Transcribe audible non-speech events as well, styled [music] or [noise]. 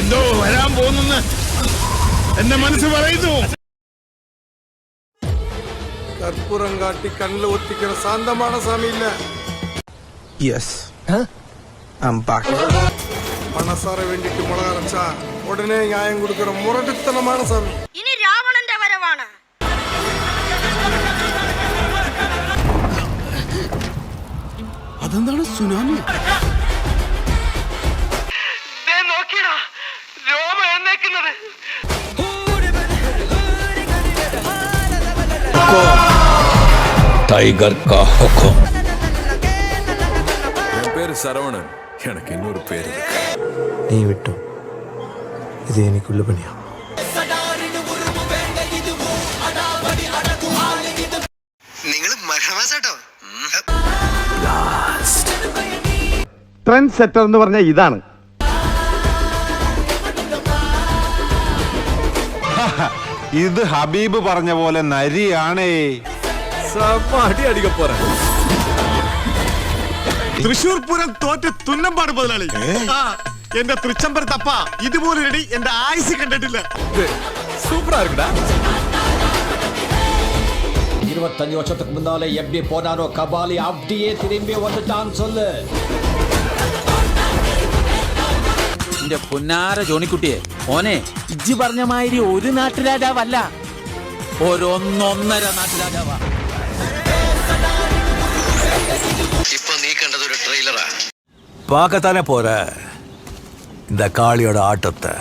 എന്തോ വരാൻ പോകുന്നു എന്റെ മനസ്സ് പറയുന്നു. കർപ്പൂരം കാട്ടി കണ്ണിൽ ഒത്തിക്കണ ശാന്തമാണ് സ്വാമിയില്ല യെസ് പണസാറ വേണ്ടിട്ട് മുളകരച്ച ഉടനെ ന്യായം കൊടുക്കണം മുരടിത്തനമാണ് സ്വാമി. ഇനി രാവണന്റെ വരവാണ്. അതെന്താണ് സുനാമി? നോക്കിയടാ. ടൈഗർ കാ പേര് சரவணன் எனக்கு നീ വിട്ടു? ഇത് എനിക്കുള്ള പണിയാണ് നിങ്ങൾ ട്രെൻഡ് സെറ്റർ എന്ന് പറഞ്ഞാൽ ഇതാണ്. [laughs] ഇത് ഹബീബ് പറഞ്ഞ പോലെ നരിയാണേ செம்ம அடி அடிக்க போறேன் തൃശൂർ പൂരം തോറ്റ് തുന്നമ്പാട് മുതലാളി ആ, എന്റെ തൃച്ചമ്പർ തപ്പ ഇതുപോലൊരടി എന്റെ ആയുസ് കണ്ടിട്ടില്ല சூப்பரா இருக்குடா இருபத்தஞ்சு வருஷத்துக்கு முன்னாலே எப்படி போனாரோ கபாலி அப்படியே திரும்பி வந்துட்டான் சொல்லு എന്റെ പൊന്നാര ജോണിക്കുട്ടിയെ ഓനെ ഇജ്ജ് പറഞ്ഞ മാതിരി ഒരു നാട്ടുരാജാവല്ല ഒരൊന്നൊന്നര നാട്ടുരാജാവാ ഇപ്പൊ നീ കണ്ടത് ഒരു ട്രെയിലറാ பார்க்கத்தானே போற இந்த காளியோட ஆட்டத்தை